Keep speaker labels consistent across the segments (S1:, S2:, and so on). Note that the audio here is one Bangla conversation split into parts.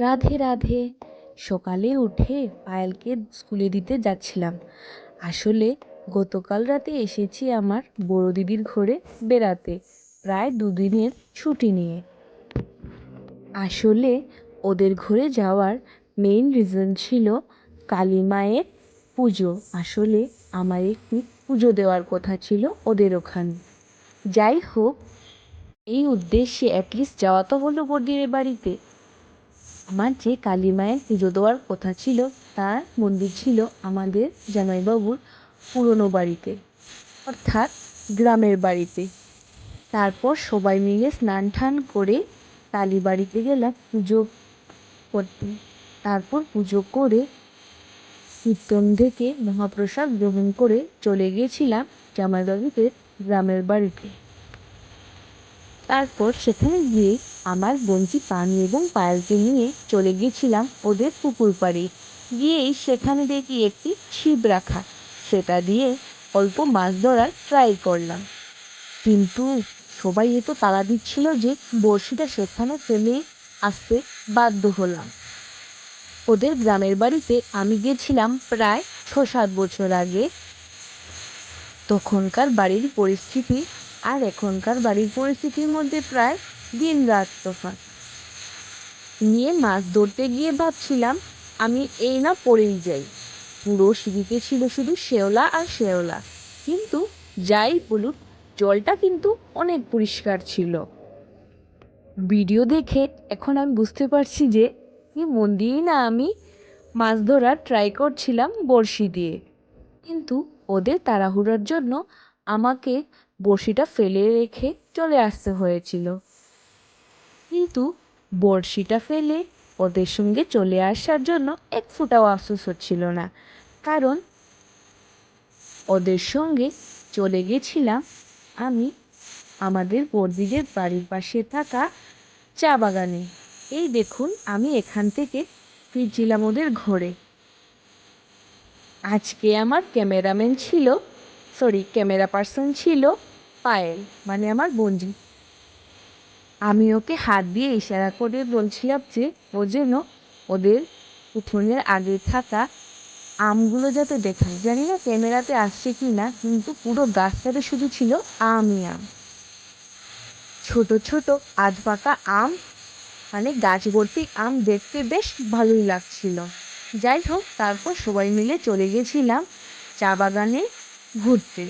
S1: রাধে রাধে। সকালে উঠে পায়েলকে স্কুলে দিতে যাচ্ছিলাম। আসলে গতকাল রাতে এসেছি আমার বড় দিদির ঘরে বেড়াতে, প্রায় দুদিনের ছুটি নিয়ে। আসলে ওদের ঘরে যাওয়ার মেইন রিজন ছিল কালী মায়ের পুজো। আসলে আমার একটি পুজো দেওয়ার কথা ছিল ওদের ওখানে। যাই হোক, এই উদ্দেশ্যে অ্যাটলিস্ট যাওয়া তো হলো বড়দিনের বাড়িতে। আমার যে কালী মায়ের পুজো দেওয়ার কথা ছিল, তার মন্দির ছিল আমাদের জামাইবাবুর পুরনো বাড়িতে, অর্থাৎ গ্রামের বাড়িতে। তারপর সবাই মিলে স্নান টান করে কালী বাড়িতে গেলাম পুজো করতে। তারপর পুজো করে কীর্তন থেকে মহাপ্রসাদ গ্রহণ করে চলে গিয়েছিলাম জামাইবাবুদের গ্রামের বাড়িতে। তারপর সেখানে গিয়ে আমার বঞ্চি পানি এবং পায়েলকে নিয়ে চলে গিয়েছিলাম ওদের পুকুর পাড়ে। গিয়েই সেখানে দেখি একটি ছিপ রাখা। সেটা দিয়ে অল্প মাছ ধরার ট্রাই করলাম। কিন্তু সবাই এত তাড়া দিচ্ছিল যে বড়শিটা সেখানে ফেলে আসতে বাধ্য হলাম। ওদের গ্রামের বাড়িতে আমি গেছিলাম প্রায় ছ সাত বছর আগে। তখনকার বাড়ির পরিস্থিতি আর এখনকার বাড়ির পরিস্থিতির মধ্যে প্রায় দিন রাত তফাৎ নিয়ে মাছ ধরতে গিয়ে ভাবছিলাম, আমি এই না পড়েই যাই। পুরো সিঁড়িতে ছিল শুধু শেওলা আর শেওলা। কিন্তু যাই বলুক, জলটা কিন্তু অনেক পরিষ্কার ছিল। ভিডিও দেখে এখন আমি বুঝতে পারছি যে, কি মন দিয়েই না আমি মাছ ধরার ট্রাই করছিলাম বড়শি দিয়ে। কিন্তু ওদের তাড়াহুড়োর জন্য আমাকে বড়শিটা ফেলে রেখে চলে আসতে হয়েছিল। কিন্তু বড়শিটা ফেলে ওদের সঙ্গে চলে আসার জন্য এক ফুটাও আফসোস হচ্ছিল না। কারণ ওদের সঙ্গে চলে গেছিলাম আমি আমাদের বড়দিদের বাড়ির পাশে থাকা চা বাগানে। এই দেখুন, আমি এখান থেকে ফিরছিলাম ওদের ঘরে। আজকে আমার ক্যামেরাম্যান ছিল সরি ক্যামেরা পার্সন ছিল পায়েল মানে আমার বন্ধু আমি ওকে হাত দিয়ে ইশারা করে বলছিলাম যে, ও যেন ওদের উঠোনের আগে থাকা আমগুলো যাতে দেখায়। জানি না ক্যামেরাতে আসছে কি না, কিন্তু পুরো গাছটাতে শুধু ছিল আমই আম। ছোট ছোট আধ পাকা আম মানে গাছ ভর্তি আম দেখতে বেশ ভালোই লাগছিল। যাই হোক, তারপর সবাই মিলে চলে গেছিলাম চা বাগানে ঘুরতে।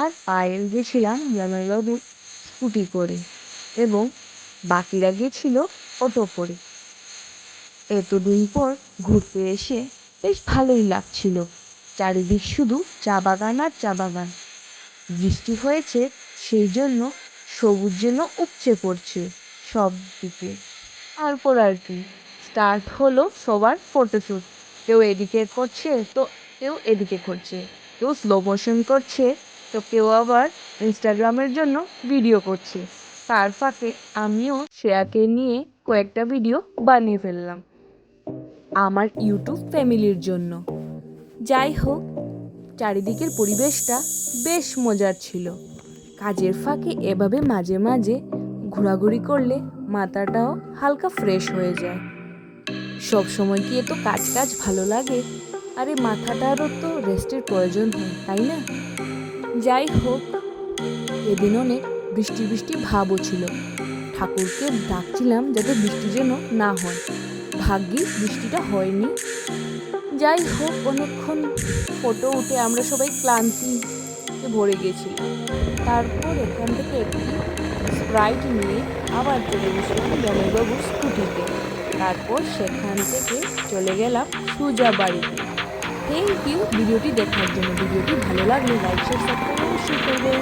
S1: আর পায়েল গেছিলাম জামাইবাবুর স্কুটি করে এবং বাকিরা গেছিল অটো করে। এতদিন পর ঘুরতে এসে বেশ ভালোই লাগছিল। চারিদিক শুধু চা বাগান আর চা বাগান। বৃষ্টি হয়েছে, সেই জন্য সবুজ যেন উপচে পড়ছে সব দিকে তারপর আর কি স্টার্ট হলো সবার ফটোশ্যুট কেউ এদিকে করছে, তো কেউ এদিকে করছে। কেউ স্লো মোশন করছে, তো কেউ আবার ইনস্টাগ্রামের জন্য ভিডিও করছে। তার ফাঁকে আমিও শ্রেয়াকে নিয়ে কয়েকটা ভিডিও বানিয়ে ফেললাম। আমার ইউটিউব ফ্যামিলির জন্য। যাই হোক, চারিদিকের পরিবেশটা বেশ মজার ছিল। কাজের ফাঁকে এভাবে মাঝে মাঝে ঘোরাঘুরি করলে মাথাটাও হালকা ফ্রেশ হয়ে যায়। সব সময় কি এত কাজ কাজ ভালো লাগে? আরে মাথাটারও তো রেস্টের প্রয়োজন হয়, তাই না? যাই হোক এদিন অনেক বৃষ্টি বৃষ্টি ভাবও ছিল। ঠাকুরকে ডাকছিলাম যাতে বৃষ্টি যেন না হয়। ভাগ্যে বৃষ্টিটা হয়নি। যাই হোক, অনেকক্ষণ ফটো উঠে আমরা সবাই ক্লান্তিতে ভরে গেছিলাম। তারপর এখান থেকে একটি স্প্রাইট নিয়ে আবার চলে গেছিলাম জমেবাবুর স্কুটিতে। তারপর সেখান থেকে চলে গেলাম সুজা বাড়িতে থ্যাংক ইউ ভিডিওটি দেখার জন্য ভিডিওটি ভালো লাগলে লাইক শেয়ার সাবস্ক্রাইব অবশ্যই করবেন।